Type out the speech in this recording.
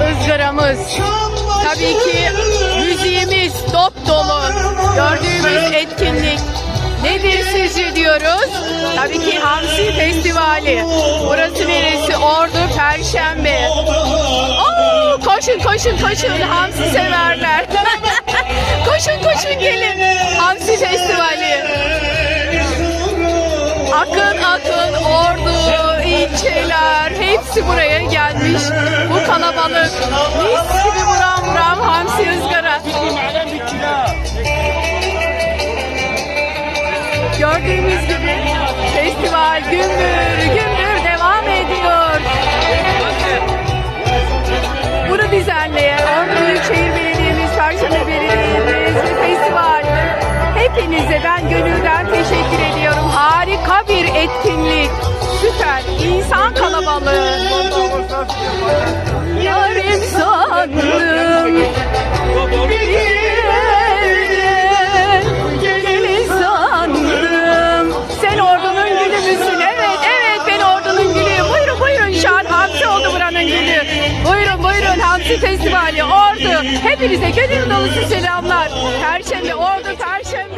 ızgaramız. Tabii ki müziğimiz dop dolu. Gördüğümüz etkinlik. Nedir sizce diyoruz? Tabii ki Hamsi Festivali. Burası neresi? Ordu Perşembe. Oo, koşun koşun koşun Hamsi severler. koşun koşun gelin. Hamsi Festivali. Akın akın ordu, kalabalık mis gibi buram buram hamsi ızgara. Gördüğünüz gibi festival gümbür gümbür devam ediyor. Bunu düzenleyen Ordu Büyükşehir Belediye'miz, Perşembe Belediye'miz ve festival. Hepinize ben gönülden teşekkür ediyorum. Harika bir etkinlik. Süper. İnsan kalabalığı. Buyurun. Hamsi Festivali, Ordu. Hepinize gönül dolusu selamlar. Perşembe, Ordu, Perşembe.